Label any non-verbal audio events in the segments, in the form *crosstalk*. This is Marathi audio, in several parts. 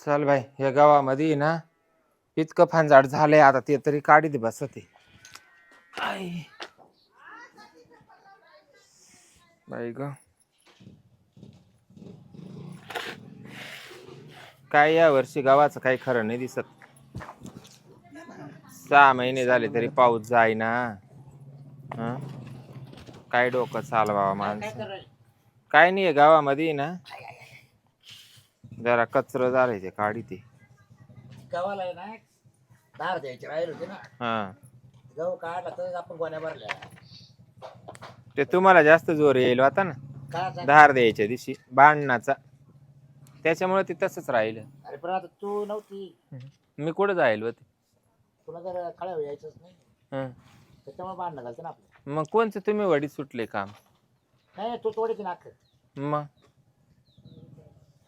चल बाई या गावामध्ये ना इतकं फांजाड झालंय आता ते तरी काढीत बस ते आई. बाई ग. काय या वर्षी गावाचं काही खरं नाही दिसत. सहा महिने झाले तरी पाऊस जाईना. हं? काय डोकं चालवा माणसं. काय नाही गावामध्ये ना जरा कचरं झालंय ते काढी ते. गव्हाला आहे ना दार द्यायचे राहिले होते ना. हा. गहू काढला तर आपण गोण्या भरल्या. ते तुम्हाला जास्त जोर येईल होता ना. का धार द्यायच्या दिवशी बांधण्याचा त्याच्यामुळे ते तसंच राहिलं. अरे पण आता तू नव्हती. मी कुठं जाईल होते तुला जर खळ्या यायचंच नाही. हं. त्याच्यामुळे घालतं ना आपलं. मग कोणचं तुम्ही वडीत सुटले काम? नाही तू तोडीची नाक मग?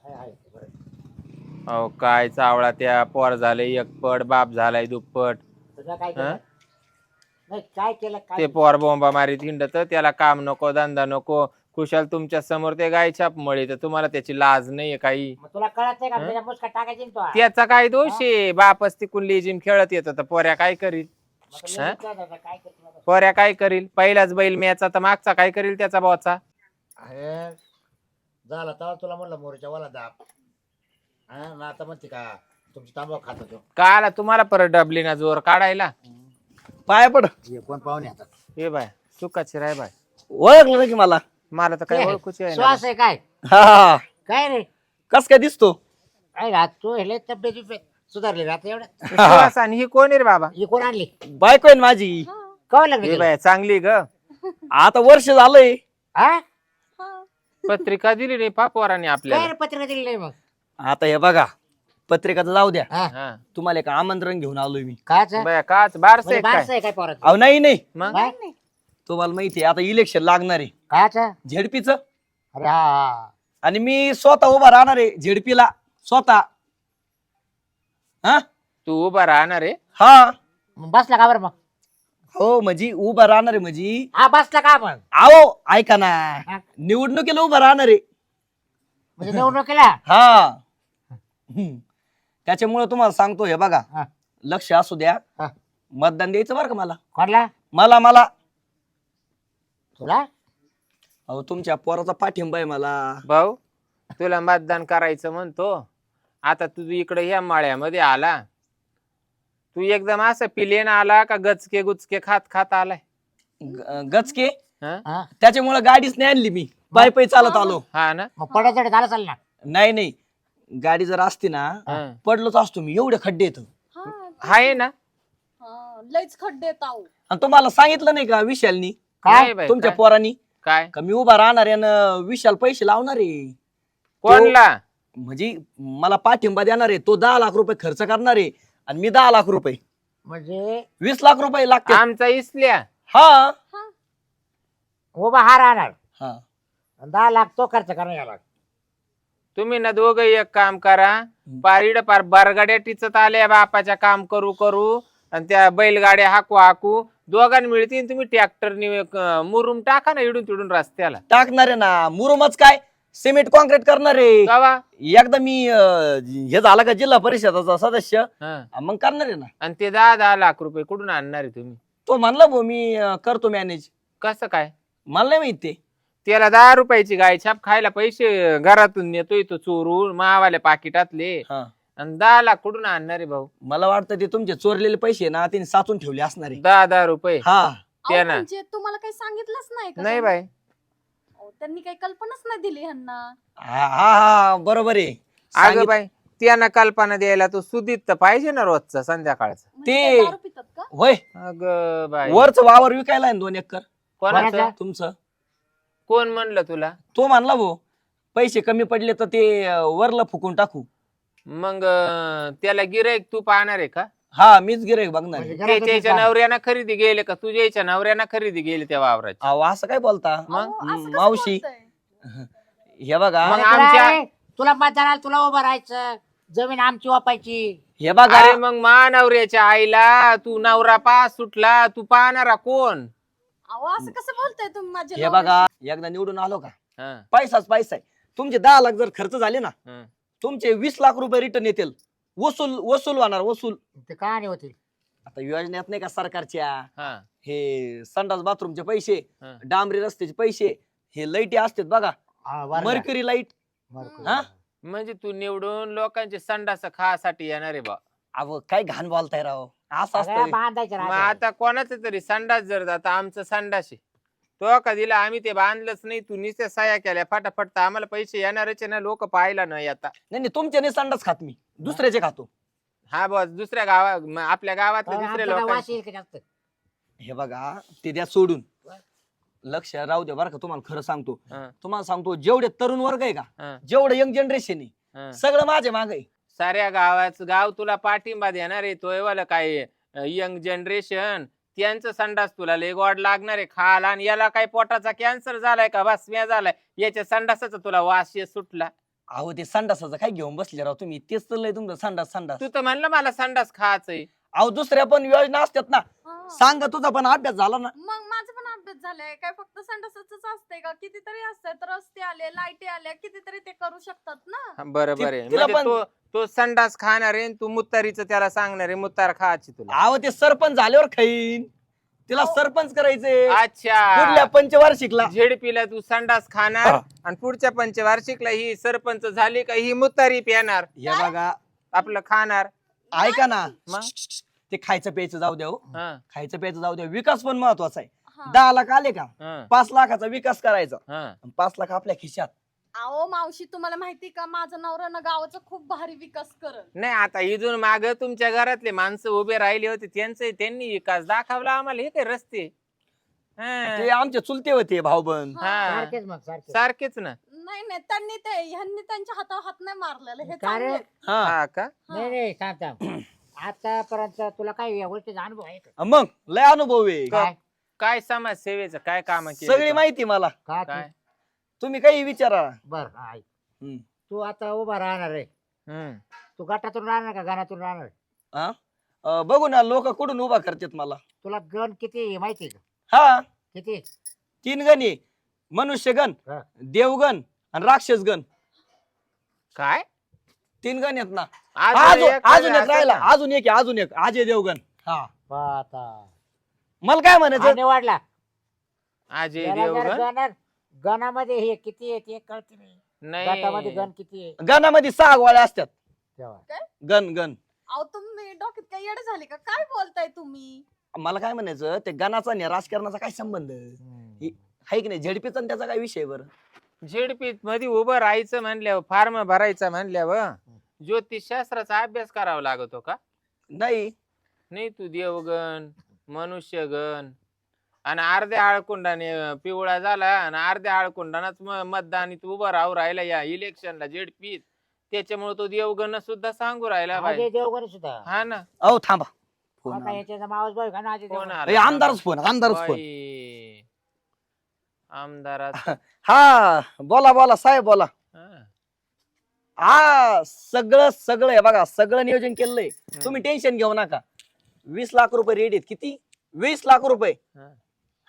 अहो काय चावळा त्या पोर झाले एक पट बाप झालाय दुप्पट. काय हं? केलं नाही काय केलं ते काय पोर बोंबा मारीत हिंडत त्याला काम नको धंदा नको. कुशाल तुमच्यासमोर ते गाय छाप मळी तर तुम्हाला त्याची लाज नाहीये काही. मग तुला कळत नाही का? हं? त्याच्या मुसका टाकायची ना तू? त्याचा काय दोष आहे? बापच तिकून लेजिम खेळत येत तर पोऱ्या काय करील? मग तो लेडीज काय करणार? काय करते मग? पोऱ्या काय करील? पहिलाच बैल म्याचा तर मागचा काय करील त्याचा भावाचा? अरे झाला तेव्हा तुला म्हणलं मोरच्या वाला दाब. हा ना आता म्हणते का तुमची तांबा खात होतो. काला तुम्हाला परत डबली ना जोर काढायला. पाया पड. हे कोण पाहुणे आता? हे बाय सुखाची राय बाय. ओळखलं ना की मला? मला तर काय ओळखूची आहे ना श्वास आहे काय? हा. काय रे? कस काय दिसतो? काय रात तू हेले तब्येत बिब्येत सुधारली एवढं? आणि ही कोण आहे रे बाबा? ही कोण आणली? बायको आहे ना माझी. कवा हे केलं? बाय चांगली ग. आता वर्ष झालंय. हा? पत्रिका दिली नाही पापवाराने आपल्याला. रे पत्रिका दिली नाही मग? आता हे बघा पत्रिकाचं जाऊ द्या. हा. हा. तुम्हाला एक आमंत्रण घेऊन आलोय मी. काच बाया काच बारस म्हणजे काय? बारस आहे काय पोराचं? अहो नाही नाही. मग? काय? तुम्हाला माहिती आहे आता इलेक्शन लागणार आहे. काच झेडपीच. अरे हा, हा. आणि मी स्वतः उभा राहणार आहे झेडपीला. स्वतः. हा? तू उभा राहणार आहे? हा. मग बसला का बरं मग? हो म्हणजे उभा राहणार आहे म्हणजे हा बसला का मग आओ ऐका ना. हा. निवडणुकीला उभा राहणार आहे. म्हणजे निवडणुकीला? हा. त्याच्यामुळे तुम्हाला सांगतो हे बघा. हा. लक्ष असू द्या. हा. मतदान द्यायचं बरं का मला? कोणला? मला मला. तुला? अहो तुमच्या पोराचा पाठिंबा आहे मला. भाऊ तुला मतदान करायचं म्हणतो. आता तू इकडे ह्या माळ्यामध्ये आला. तू एकदम असं पिलेन आला का गचके गुचके खात खात आलाय? ग- गचके? हं? हा. त्याच्यामुळे गाडीच नाही आणली मी. पाय पाय चालत आलो. हा ना? मग पडायचं झालं चाल ना नाही नाही. गाडी जर असती ना हं. पडलोच असतो मी. एवढे खड्डे येत हा, आहे ना? हा, लयच खड्डे आहेत. आणि तुम्हाला सांगितलं नाही का विशालनी? काय बाई, तुमच्या काय? पोरानी? काय? का मी उभा राहणार आहे आणि विशाल पैसे लावणार आहे? कोणला? म्हणजे मला पाठिंबा देणार आहे. तो दहा लाख रुपये खर्च करणार आहे. आणि मी दहा लाख रुपये. म्हणजे? वीस लाख रुपये लागते. आमचा इसल्या. हा. हा, उभा हा राहणार हा. आणि दहा लाख तो खर्च करणार याला तुम्ही ना दोघं एक काम करा. पारीड पार बरगाड्या टिचत आल्या बापाच्या काम करू करू. आणि त्या बैलगाड्या हाकू हाकू. दोघांना मिळतील तुम्ही ट्रॅक्टर मुरुम टाका ना इडून तिडून रस्त्याला. टाकणार आहे ना. मुरुमच काय? सिमेंट कॉन्क्रीट करणार आहे एकदा मी अं, हे झाला का जिल्हा परिषदाचा सदस्य हं. मग करणार आहे ना. आणि ते दहा दहा लाख रुपये कुठून आणणार आहे तुम्ही? तो म्हणला भाऊ मी अं, करतो मॅनेज कसं काय? मला नाही माहीत ते. त्याला दहा रुपयाची गाय छाप खायला पैसे घरातून नेतोय तो चोरून मावाल्या पाकिटातले हा. आणि दहा लाख कुठून आणणार आहे भाऊ? मला वाटतं ते तुमचे चोरलेले पैसे ना तिने साचून ठेवले असणार आहे. दहा दहा रुपये. हा. अहो, ते ना. म्हणजे तुम्हाला काही सांगितलंच नाही का नाही? बाई. त्यांनी काही कल्पनाच नाही दिली ह्यांना. हा हा हा, बरोबर आहे. अगं सांगित- बाई त्यांना कल्पना द्यायला तो सुदीत तर पाहिजे ना रोजचा संध्याकाळचा. म्हणजे ते- काय दारू पितात का? होय. अग बाई. वरच वावर विकायला आहे ना दोन एकर. कोणाचं? कोणाचं? तुमचं? कोण म्हणलं तुला? तो म्हणला भाऊ पैसे कमी पडले तर ते अं, वरला फुकून टाकू. मग अं, त्याला गिराईक तू पाहणार आहे का? हा मीच गिराईक बघणार म्हणजे आहे. घरातच त्याच्या काम. नवऱ्यानं खरेदी गेले का तुझ्याच्या नवऱ्यानं खरेदी गेली त्या वावराची अहो असं काय बोलता मग? अहो, असं कसं मावशी. बोलताय? *laughs* हे बघा मग आमच्या- तुला- तुला मतदानाला तुला उभं राहायचं जमीन आमची वापायची हे बघा अरे मग मा नवऱ्याच्या आईला तू नवरा पास सुटला तू पाहणारा कोण अहो असं कसं बोलताय तुम्ही माझ्या हे बघा एकदा निवडून आलो का हं, पैसाच पैसा आहे तुमचे दहा लाख जर खर्च झाले ना हं. तुमचे वीस लाख रुपये रिटर्न येतील वसूल वसूल होणार वसूल. ते का नाही होती आता योजनेत नाही का सरकारच्या? हा. हे संडास बाथरूमचे पैसे हा. डांबरी रस्त्याचे पैसे हे लाईटी असतात बघा. हा, बरं का? Mercury light. मरकुरी. हा? म्हणजे तू निवडून लोकांचे संडास खासाठी येणार आहे बा. अहो काय घाण बोलताय राव. असं असतं. बांधायचं मग राहते. आता कोणाचं तरी संडास जर आता आमचं संडास आहे. तो का दिला आम्ही ते बांधलंच नाही तू नुसत्या सह्या केल्या फटाफट तर आम्हाला पैसे येणारच आहे ना लोक पाहायला नाही आता. नाही नाही तुमचे नाही संडास खात मी. दुसऱ्याचे खातो. हा बस दुसऱ्या गावा म- आपल्या पण दुसऱ्या आमच्याकडे वास लोकांचे येईल का जास्त? हे बघा ते द्या सोडून. लक्ष राहू द्या बरं का तुम्हाला खरं सांगतो. हा, तुम्हाला सांगतो जेवढे तरुण वर्ग आहे का जेवढं यंग जनरेशन आहे. सगळं माझे माग आहे. साऱ्या गावाचं गाव तुला पाठिंबा देणार आहे तोय वाला काय यंग जनरेशन त्यांचं संडास तुला लय गोड लागणार आहे खाला आणि याला काय पोटाचा कॅन्सर झालाय का? बसम्या झालाय. याच्या संडासाचा तुला वास ये सुटला. अहो ते संडासाचं काय घेऊन बसले राव तुम्ही? तेच तर लय तुमचं संडास संडास. तू तर म्हणलं मला संडास खायचंय. अहो दुसऱ्या पण योजना असतात ना. हा. सांगा तुझा पण अभ्यास झाला ना. मग माझं पण अभ्यास झालाय. काय फक्त संडासच असतंय का? कितीतरी असतात रस्ते आले लाईटी आल्या कितीतरी ते करू शकतात ना. ति- आहे. तिला म्हणजे पण- तो तो संडास खाणार आहे आणि तू मुत्तारीचं त्याला सांगणार आहे मुत्तार खायची तुला. अहो ते सरपंच झाल्यावर खाईन. तिला. सरपंच करायचे कुठल्या अच्छा पंचवार्षिकला? झेडपीला तू संडास खाणार आणि पुढच्या पंचवार्षिकला ही सरपंच झाली का ही मुत्तारी पिणार हे बघा. आपलं खाणार. ऐका ना. मग? ते खायचं प्यायचं जाऊ द्या हो. हा, खायचं प्यायचं जाऊ द्या विकास पण महत्त्वाचा आहे. हा. दहा लाख आले का? हा, पाच लाखाचा विकास करायचा. हा. आणि पाच लाख आपल्या खिशात. अहो मावशी तुम्हाला माहिती का? माझा नवरा ना गावाचा खूप भारी विकास करल. नाही आता इथून माग तुमच्या घरातले माणसं उभे राहिले होते. त्यांचे त्यांनी विकास दाखवला आम्हाला. हे काय रस्ते? हा, ते आमचे चुलते होते भाऊबंद. हा. सारखेच मग सारखेच. सारखेच ना. नाही नाही त्यांनी ते ह्यांनी त्यांच्या हातावर हात नाही मारलेले. हे का रे? चांगले. हा. हा का? नाही नाही थांब थांब. *clears throat* आतापर्यंत तुला काही या गोष्टीचा अनुभव आहे का? मग लय अनुभव आहे. काय? काय समाज सेवेचं काय काम सगळी माहिती मला. का काय? तुम्ही काही विचारा. बर हा, ऐक. हम्म. तू आता उभा राहणार आहे. हम्म. तू गटातून राहणार का गाण्यातून राहणार? हा? अं, बघू ना लोक कुठून उभा करतात मला. तुला गण किती आहे माहिती आहे का? हा. किती? तीन गण मनुष्यगण हा. देवगण आणि राक्षस गण काय? तीन गण आहेत ना. अजून एक अजून एक असेल राहिला. ना? अजून एक आहे, अजून एक. अजय देवगण. हा. पाहता. मला काय म्हणायचं? आणि वाढला. अजय जर देवगण? गण- गणामध्ये हे किती आहे ते कळते नाही. गटामध्ये नाही गण किती आहे? गणामध्ये सहा गोळ्या असतात. तेव्हा. गण गण. अहो तुम्ही डोक्यात काय येडे झाले का? काय बोलताय तुम्ही? मला काय म्हणायचं ते गणाचा आणि राजकारणाचा काय संबंध? हम्म. आहे की नाही? झेडपीचा आणि त्याचा काय विषय बरं? झेडपीत मध्ये उभं राहायचं म्हणल्यावर फॉर्म भरायचा म्हणल्यावर ज्योतिष शास्त्राचा अभ्यास करावा लागतो का? नाही. नाही तू देवगण मनुष्यगण आणि अर्ध्या आळकुंडाने पिवळा झाला आणि अर्ध्या आळकुंडानाच मतदान तू उभं राहू राहिला या इलेक्शनला झेडपीत त्याच्यामुळे तो देवगण सुद्धा सांगू राहिला अजय देवगण सुद्धा. हा ना. अहो थांबा. फोन आता आला. याच्याचा मावस भाऊ का ना अजय कोण देवगण आला? ए, आमदारच फोन आमदारच फोन. बाई. आमदारात. *laughs* हा बोला बोला साहेब बोला. हा. हा सगळं सगळं आहे बघा सगळं नियोजन केलंय. तुम्ही टेन्शन घेऊ नका. वीस लाख रुपये रेट आहेत किती? वीस लाख रुपये. हा.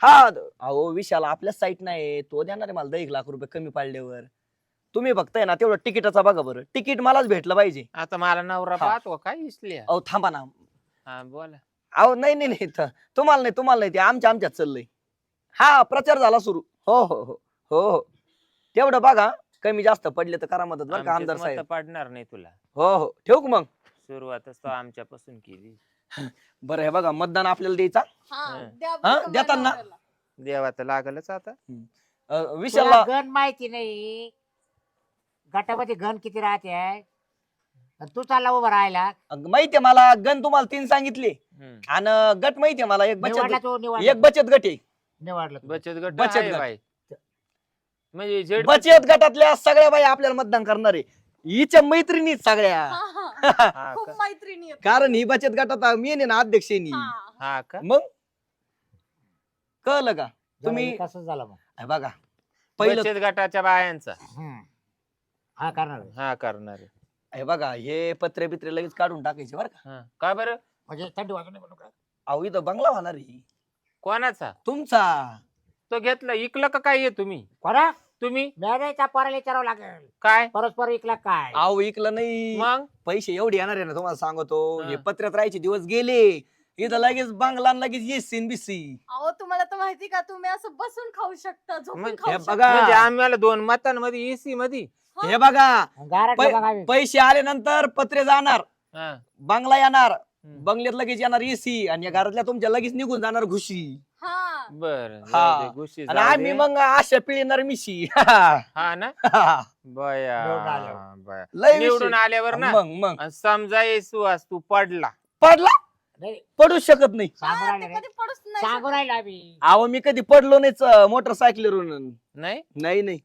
हा द- अहो विशाल आपल्या साईट नाही तो देणार आहे मला दहा एक लाख रुपये कमी पाडल्यावर. तुम्ही बघताय ना तेवढं तिकिटाचा बघा बरं. तिकीट मलाच भेटलं पाहिजे. आता मला नवरा हा. पाहतो काय इसल्या अहो थांबा ना. हा बोला. अहो नाही नाही नाही. तुम्हाला नाही तुम्हाला नाही. ते आमच्या आमच्यात चाललंय. हा प्रचार झाला सुरू. हो हो हो. हो हो. तेवढं बघा. कमी जास्त पडले तर करा मदत बरं का आमदार मतं साहेब? पडणार नाही तुला. हो हो. ठेवू का मग? सुरुवातच तो आमच्यापासून केली. बरं हे बघा मतदान आपल्याला द्यायचा? हा हा. द्या हा, बरं का देताना? माझ्या नवऱ्याला. देवा तर लागलच आता. अं, तुला विशालला गण माहिती नाही. गटामध्ये गण किती राहते? आहे आणि तू चालला उभा राहायला. अं, माहितीये मला गण तुम्हाला तीन सांगितले. हम्म. आणि गट माहितीये मला एक निवडला बचत तो निवडला. एक बचत गट आहे. निवडला तो. बचत गट बचत आहे गट. बाई. म्हणजे बचत गटातल्या सगळ्या बाई आपल्याला मतदान करणार आहे. हिच्या मैत्रिणी सगळ्या हा, हा. *laughs* हा खूप का? मैत्रिणी आहेत. कारण ही बचत गटात मी आहे ना अध्यक्ष आहे नी. हा. हा का मग कळलं का तुम्ही- विकासच झाला मग हे बघा पहिलं बचत गटाच्या बायांचा हम्म. हा करणार आहे. हा करणार आहे. हे बघा हे पत्रे बित्रे लगेच काढून टाकायचे बरं का हा. का बरं म्हणजे थंडी वाजून नाही का अहो इथं बंगला होणार आहे कोणाचा तुमचा तो घेतला इकलं का काय आहे तुम्ही कोणा तुम्ही? मॅनेजच्या पोराला विचारावं लागेल. काय? परस्पर इकला काय? अहो इकलं नाही. मग? पैसे एवढे येणार आहे ना तुम्हाला सांगतो. हा. हे पत्र्यात राहायचे दिवस गेले. इथं लगेच बांगला आणि लगेच येसीन बिसी अहो तुम्हाला तर माहिती का? तुम्ही असं बसून खाऊ शकता झोपून मग खाऊ हे शकता. बघा. म्हणजे आम्हाला दोन मतांमध्ये एसी मध्ये. हा. हे बघा. गारट पै- बघा आम्ही. पैसे आले नंतर पत्रे जाणार. हा. बांगला येणार. बंगल्यात लगेच येणार एसी आणि या घरातल्या तुमच्या लगेच निघून जाणार घुशी. हा. बर हा. गुशी आणि जाऊ आम्ही. मग आशा पिळणार मिशी. *laughs* हा ना? *laughs* बया निवडून आल्यावर. बया. लय निवडून विषय. आल्यावर ना? मग मग. आणि समजा येसू आज तू पडला. पडला? नाही, पडू शकत नाही. सांगू हा, राहिले ते रे. कधी पडूच नाही सांगू शकत. राहिलो आम्ही. अहो मी कधी पडलो नाही मोटरसायकलवरून. नाही? नाही नाही.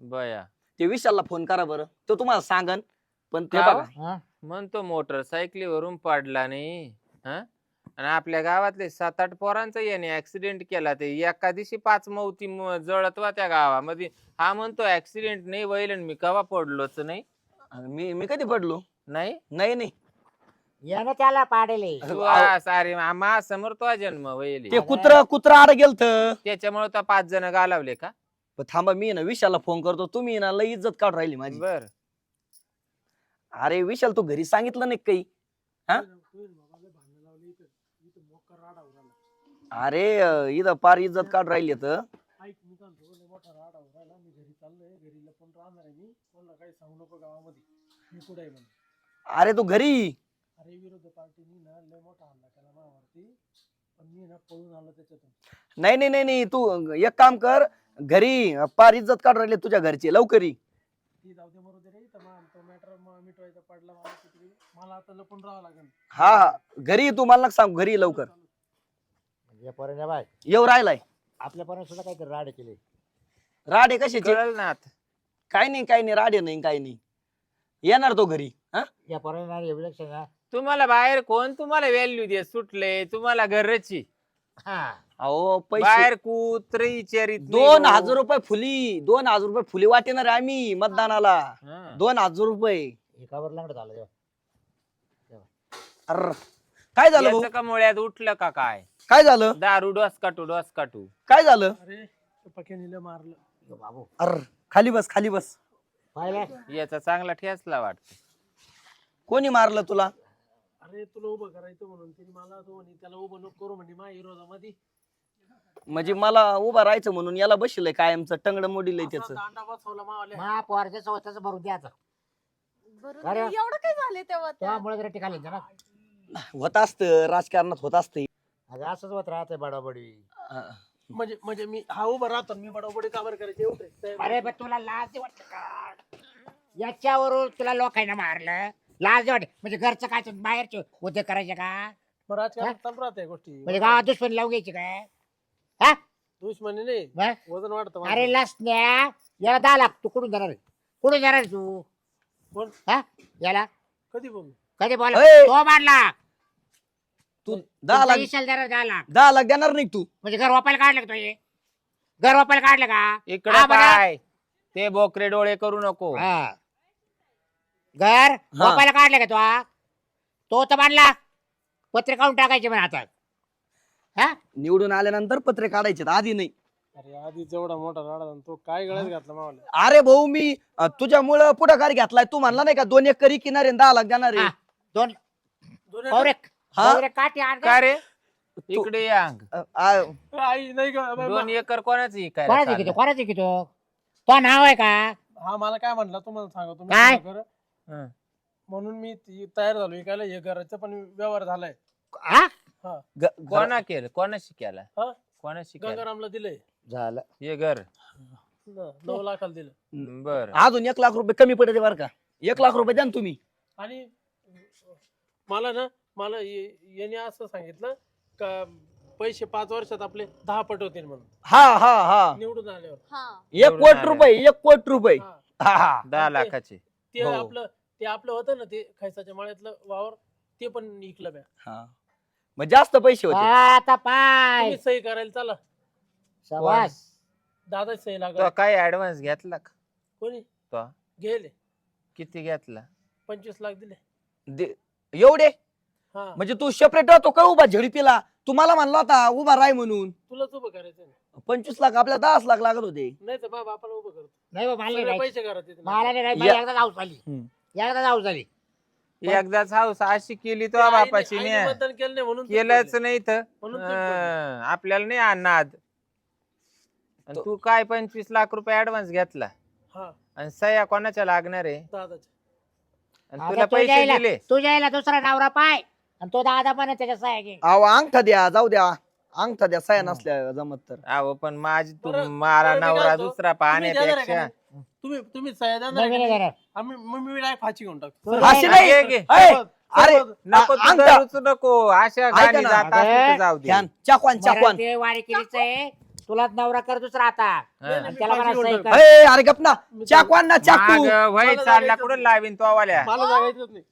बया. ते विशालला फोन करा बरं. तो तुम्हाला सांगन. पण ते का हो? बघा हा? म्हणतो मोटरसायकलीवरून पडला नाही. हा? आणि आपल्या गावातले सात आठ पोरांचा याने ऍक्सिडेंट केला. ते एका दिवशी पाच मौती म- जळत वा त्या गावामध्ये. हा म्हणतो ऍक्सिडेंट नाही वैल आणि मी कवा पडलोच नाही. आणि मी मी कधी पडलो? नाही? नाही नाही. यानं त्याला पाडेले. तू आ- सारे मा समोर तो जन्म वैली ते कुत्र कुत्र आड गेलत. त्याच्यामुळे तर पाच जण गालावले का? पण थांबा मी ना विशालला फोन करतो. तुम्ही ना लई इज्जत काढून राहिली माझी. बर. अरे विशाल तू घरी सांगितलं नाही काही? हा? अरे इथं पार इज्जत काढून राहिली तर ऐक मी काय म्हणतो लय मोठा राडा होऊ राहिला. मी घरी चाललोय घरी लपून राहणार आहे मी. कोणाला काही सांगू नको गावामध्ये. मी कुठे आहे म्हणून? अरे तू घरी? अरे विरोधी पार्टीनी ना लय मोठा हल्ला केला मायावरती. पण मी ना पळून आलो त्याच्यातून. नाही नाही नाही नाही. तू एक काम कर. घरी पार इज्जत काढून राहिली तुझ्या घरची. लवकर ये. ती जाऊ दे मरू दे रे. तर मग तो मॅटर मिटवायचा पडला मला कुठे मला आता लपून राहावं लागेल. हा हा. घरी तू. मला नका सांग. घरी लवकर. म्हणजे बाय. येऊ राहिलाय. आपल्या पोराने सुद्धा काहीतरी राडे केले. राडे कशाचे कळल ना आता. काय नाही काय नाही राडे नाही काय नाही. येणार तो घरी हा? या ना. तुम्हाला बाहेर कोण तुम्हाला व्हॅल्यू दे सुटले तुम्हाला घरची. हा. अहो पैसे बाहेर कुत्री नाही दोन. हजार रुपये फुली दोन हजार रुपये फुली वाटेणार आहे आम्ही मतदानाला. दोन हजार रुपये. एकावर लंगड झालं तेव्हा. अर्र. काय झालं भाऊ? याचं का मुळ्यात उठलं का काय? काय झालं? दारू डोस काटू डोस काटू काय झालं? अरे मारलं. यो बाबू. अर खाली बस खाली बस. पाहिलं याचा चांगला ठेसला वाटत. कोणी मारलं तुला? अरे तुला उभं करायचं म्हणून तिने मला तो म्हणे त्याला उभं नको करू म्हणे माझ्या विरोधामध्ये. म्हणजे मला उभा राहायचं म्हणून याला बसलंय कायमचं टंगड मोडीलंय असा त्याच. दांडा बसवला मावाल्या. मा पोराच्या स्वतःच भरून द्यायचं. बरं अरे. एवढं काय झाले तेव्हा त्या? त्यामुळे जरा टिकाले होत असतं राजकारणात होत असते. अगं असंच होत राहते बडाबडी. म्हणजे म्हणजे मी हा उभा राहतो मी बडोबडी काबर करायचे एवढे अरे पण तुला लाज वाटत का? याच्यावरून तुला लोकांना मारलं? लाज वाट म्हणजे घरचं काय तुम्ही बाहेरचे उद्योग करायचे का? मग राजकारण चालू राहते गोष्टी. म्हणजे गावात दुश्मनी लावून घ्यायची काय हा? दुश्मनी नाही? वजन वाढतं अरे माझं. लसण्या याला दहा लाख तू कुठून जाणार आहे? कुठून जाणार आहे तू? कोण? हा? याला? कधी बोल कधी बोला? ए! तो मारला. तू दहा लाख इशाल देणार दहा लाख दहा लाख देणार नाही तू. म्हणजे घर वापायला काढलं का तो हे? घर वापायला काढलं का? इकडे हा, बरं. काय ते बोकरे डोळे करू नको. हा. घर. वापायला काढलं का तो? हा? तो तर मांडला पत्रे काढून टाकायचे म्हणे हातात हा? निवडून आल्यानंतर पत्रे काढायचे आधी नाही. अरे आधी जेवढा मोठा राडा झाला, तो काय गळ्यात घातला मावाला अरे भाऊ मी अं, तुझ्यामुळं पुढाकार घेतलाय. तू म्हणला नाही का दोन एक करी किनारे दहा लाख देणार आहे? दोन. हा? काठी आण का रे? इकडे या अं, आ- एकर- आई नाही का दोन एकर कोणाच चाललंय? कोणाची किती तो नाव आहे का? हा मला काय म्हणला तुम्हाला सांगतो मी काय? तुला खरं. हं. म्हणून मी ती- तयार झालो विकायला हे घराचा पण व्यवहार झालाय. हा? ग- कोणा केलं? कोणाशी केला? हा? कोणाशी केला? गंगारामला दिलंय. झालं. हे घर. न- नऊ लाखाला दिलं. बर. अजून एक लाख रुपये कमी पडते बरं का? एक लाख रुपये द्या ना तुम्ही. आणि मला ना मला ये- याने असं सांगितलं का पैसे पाच वर्षात आपले दहा पट होतील म्हणून. हा हा हा. निवडून आल्यावर. हा. एक कोटी आले. रुपये एक कोटी रुपये. हा. हा हा. दहा ते- लाखाचे. ते हो. आपलं ते आपलं होतं ना ते खैसाच्या माळ्यातलं वावर ते पण इकलं ब्या हा. मग जास्त पैसे होते. आता पाय. तुम्ही सही करायला चला. सवास दादा सही तो लागला काय ऍडव्हान्स घेतला का? कोणी? तो. गेले. किती घेतला? पंचवीस लाख दिले. दे- एवढे? हा. म्हणजे तू सेपरेट राहतो का उभा झडपीला? तुम्हाला म्हणला होता उभा राय म्हणून. तुलाच उभं करायचं. पंचवीस लाख आपल्याला दहाच लाख लागत होते. नाही तर बाबा आपण उभं करतो. नाही बा, मला नाही सगळे राहायचं. पैसे घरात येते मला नाही राहायचं. या- मला एकदाच हाऊस झाली. हम्म. एकदाच हाऊस झाली. एकदाच हाऊस अशी केली ते तो आईने- बापाची आईने ने मतदान केलं नाही म्हणून ते केलंच पडले. नाही तर म्हणून ते पडले. हं, आपल्याला नाही आणणार आणि तू काय पंचवीस लाख रुपये ऍडव्हान्स घेतला? हा. आणि सह्या कोणाच्या लागणार आहे? आणि तुला तू पैसे जायला- दिले. तू जायला दुसरा नवरा पाय. आणि तो दादा पण त्याच्या सह्या घे अहो अंगठा द्या जाऊ द्या. अंगठा द्या सया नसल्या जमत तर. अहो पण माझी तू बरं- मला बरं मी काय नवरा म्हणतो, दुसरा पाहण्यापेक्षा? तुम्ही तुम्ही सह्या. आम्ही मग मी डायरेक्ट फाशी घेऊन टाकतो. फाशी नाही. घे, घे. अय, सर्व- अरे नको तू अंगठा- नको. अशा ऐका गाणी ना, जात जाऊ दे. ध्यान. चाकवान चाकवान ते वारी केलीच आहे. तुला नवरा कर दुसरा आता. नाही, नाही, आणि मी त्याला म्हणा सही. कर. अरे गप ना. मी चाकवान ना चाकू मागं वय मला चालला कुठं लावीन तो वाल्या? मला जागायचंच नाही.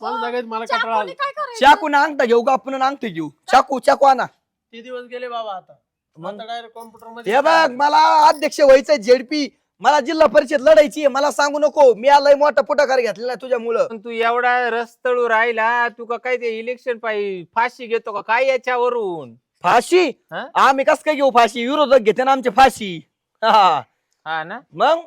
मला जागायचं मला कंटाळा चाकूने आला. काय करायचं? चाकू ना अंगठा घेऊ का आपण अंगठी घेऊ. चाकू चाकू आणा. ते दिवस गेले बाबा आता. मग- आता डायरेक्ट कॉम्प्युटरमध्ये हे बघ मला अध्यक्ष व्हायचंय झेडपी. मला जिल्हा परिषद लढायची आहे. मला सांगू नको. मी आलंय मोठा पुढाकार घेतलेला आहे तुझ्यामुळं. पण तू एवढा रस्तळू राहिला तू का काय ते इलेक्शन पाहिजे फाशी घेतो का? काय याच्यावरून? फाशी? हा? आम्ही कस काय घेऊ फाशी? विरोधक घेते ना आमची फाशी. हा. हा ना? मग?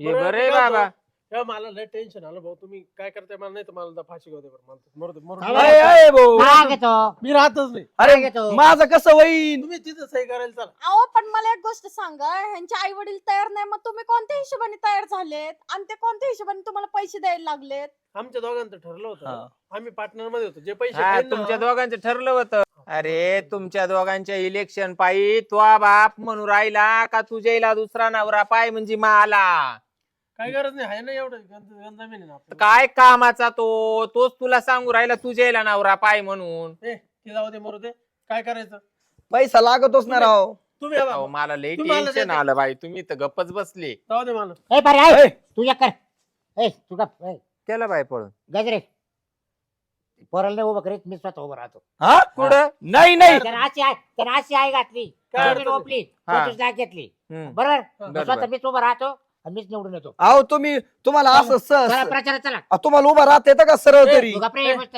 हे बरं, बरं मी आहे काय बाबा. हे मला लय टेन्शन आलं भाऊ. तुम्ही काय करताय? मला नाही तर मला फाशी घेऊ दे बरं. मला. अरे, भाऊ. मी राहतच नाही. अरे. माझं कसं होईन? तुम्ही तिथं सही करायला चला. अहो पण मला एक गोष्ट सांगा ह्यांचे आई वडील तयार नाही मग तुम्ही कोणत्या हिशोबाने तयार झालेत? आणि ते कोणत्या हिशोबाने तुम्हाला पैसे द्यायला लागलेत? आमच्या दोघांचं ठरलं होतं. हा. आम्ही पार्टनरमध्ये होतो. जे पैसे हा ना, तुमच्या दोघांचं ठरलं होतं. अरे तुमच्या दोघांच्या इलेक्शन पायी तो बाप म्हणून राहिला का तुझ्याला दुसरा नवरा पाय म्हणजे मला? काय गरज नाही आहे ना एवढं गंज- गंज जमीन आहे ना आपल्याला. काय कामाचा तो? तोच तुला सांगू राहिला तुझ्याला नवरा पाय म्हणून. ए ते जाऊ दे मरू दे. काय करायचं? पैसा लागतोच ना राव. तुम्ही या अहो, बाबा. मला लई तुम्हाला टेन्शन. आलं बाई. तुम्ही तर गप्पच बसले. जाऊ दे मला. ए बरं ए. ऐक, तू एक कर. ए तू गप ए, केलं बाई पळून. गजरे. पोराला नाही उभं करीत मी स्वतः उभं राहतो. हा? कुठं? नाही नाही. त्यानं अशी आहे त्यानं अशी आहे घातली. काय त्याने. टोपली हा. घेतली. हम्म. बरोबर? स्वतः मीच उभं राहतो आणि मीच निवडून येतो. अहो तुम्ही तुम्हाला असं चला प्रचार चला. अ, तुम्हाला उभा राहता येतं का सरळ तरी तू मस्त.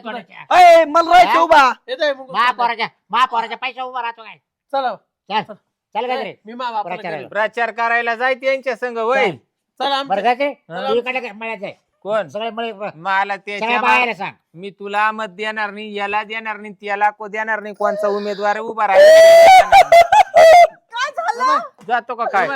अय मला राहायचं हा? उभा. येत आहे मग. महापौराच्या महापौराच्या पैसा उभा राहतो काय? चला. चल चल. गजरे मी मा बापाला प्रचाराला. करेल. प्रचार करायला जायते यांच्या संघ वय. चल. बरं आमच्या- गजरे हा. काय मळ्यात जाय. कोण? सगळे मळे मला त्याच्या बाहेर सांग. मी तुला मत देणार नाही याला देणार नाही त्याला को देणार नाही कोणचा उमेदवार उभा राहिला काय झालं? जातो का काय?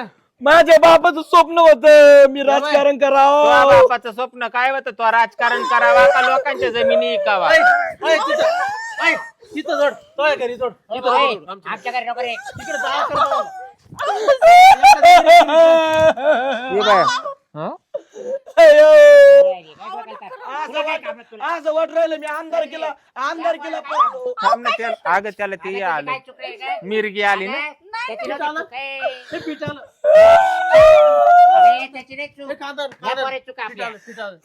माझ्या बापाचं स्वप्न होत मी राजकारण तुझ्या करावं बापाचं स्वप्न काय होतं? तो राजकारण करावा का लोकांच्या जमिनी इकावा? ऐ, ऐ, तिथं ऐ, तिथं जोड तो आहे घरी जोड. आमच्या आमच्या घरी नको रे. तिकडे जा, कर जाऊ. हे बाय. *laughs* हं? आज वाट राहिलं मी आमदार केला आमदार केला. थांब ना त्याला अगं त्याला अगं, ते आलं? मिरगी आली ना. हे. हे.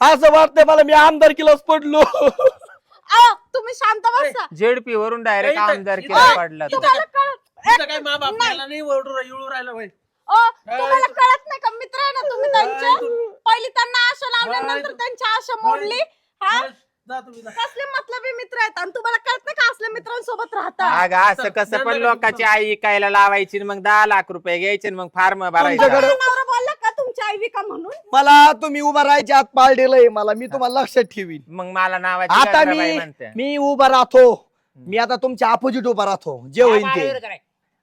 असं वाटतंय मला मी आमदार केलाच पडलो अहो, तुम्ही शांत बसा जेडपी वरून डायरेक्ट आमदार केला पडला तो. काय- मा बाप मला नाही ओरडू राहिलं बाई अ, तुम्हाला कळत नाही का? मित्र आहे ना तुम्ही त्यांचे? पहिली त्यांना आशा लावल्या नाही, नंतर तू- त्यांची आशा मोडली. हा? जा तुम्ही जा. कसले मतलबी मित्र आहेत? आणि तुम्हाला कळत नाही का असल्या मित्रांसोबत राहता? अगं असं कसं पण लोकांची आई इकायला लावायची मग दहा लाख रुपये घ्यायचे मग फार्म भरायचा. तुमच्याकडे- नवरा बोलला का तुमची आई विका म्हणून? मला तुम्ही उभा राहायच्या आत पाळ दिलंय मला मी तुम्हाला लक्षात ठेवीन. मग मला नावाची आता मी म्हणते. मी उभा राहतो. मी आता तुमच्या अपोजिट उभा राहतो. जे होईल ते.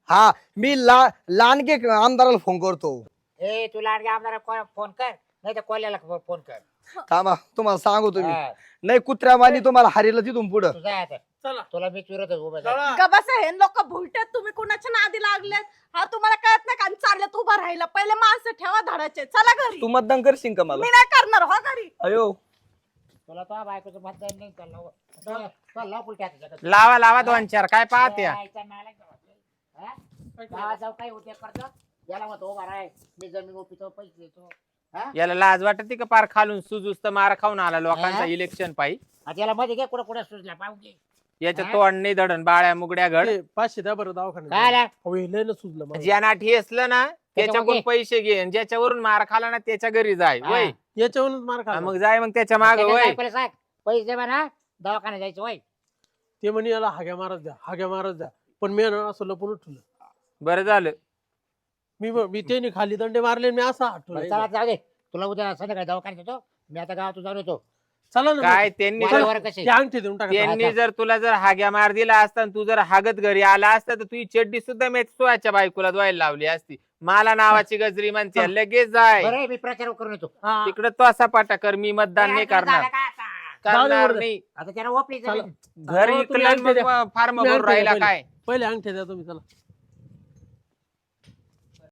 हा मी ला लांडगे आमदाराला फोन करतो. ए तू लाडके आमदार फोन कर नाही तर कोल्याला फोन कर. थांबा तुम्हाला सांगू तुम्ही. हा, नाही कुत्र्यावानी तुम्हाला हारीला तिथून पुढं. तू जा आता. चला. तुला मी विरोध उभा जा. चला. गबस हे लोक भुलटेत तुम्ही कुणाच्या नादी लागलेत हा तुम्हाला कळत नाही का? आणि चाललेत उभा राहिला पहिले माणसं ठेवा धडाचे. चला घरी. तू मतदान करशील का मला? मी नाही करणार हो घरी. अयो. तुला तो बायकोचं मतदान नाही चाललं हो. चल, चल, लाव. लावा दोन चार. काय पाहत्या? गावात. हा? गावात जाऊ काही उद्योग करतो याला म्हणतो उभा राह मी जमीन ओपितो पैसे देतो हा? याला लाज वाटते का पार खालून सुजूस तर मार खाऊन आला लोकांचा हा? इलेक्शन पायी आता याला मध्ये घे कुठं कुठं सुचला पाहू घे याच्या हा? तोंड नाही दडण बाळ्या मुगड्या घड ते पाचशे द्या बरं दवाखान्यात काय आला? अहो, हे लय ना मला. ज्यांना ठेसलं ना त्याच्याकडून. पैसे घे आणि ज्याच्यावरून मार खाला ना त्याच्या घरी जाय हा. वय याच्यावरूनच मार खा मग जाय मग त्याच्या माग वय सांग पैसे दे म्हणा दवाखान्यात जायचं वय ते म्हणे याला हाग्या मारत द्या हाग्या मारत द्या पण मी ना असं लपून ठेवलं बरं झालं. मी मी त्यांनी खाली दंडे मारले मी असं बरं, चला आठवलं जाऊ दे. तुला उद्या संध्याकाळी दवाखान्यात येतो. मी आता गावातून जाऊन येतो. चला ना काय त्यांनी जर वारे कसे? ते अंगठी देऊन टाका. त्यांनी जर तुला जर हाग्या मार दिला असता आणि तू जर हागत घरी आला असता तर तुझी चड्डी सुद्धा मी तुझ्या बायकोला धुवायला लावली असती. मला नावाची गजरी म्हणते. लगेच जाय. बरं मी प्रचार करून येतो. हा, तिकडे तो असा पाटा कर मी मतदान नाही करणार? जाऊ दे करणार. नाही आता त्याला ओपली चला. घर हो, तुम्ही इकलं अंगठी द्या. फार्म तुम्ही भरून द्या राहिला पहिले. काय पहिले अंगठी द्या तुम्ही चला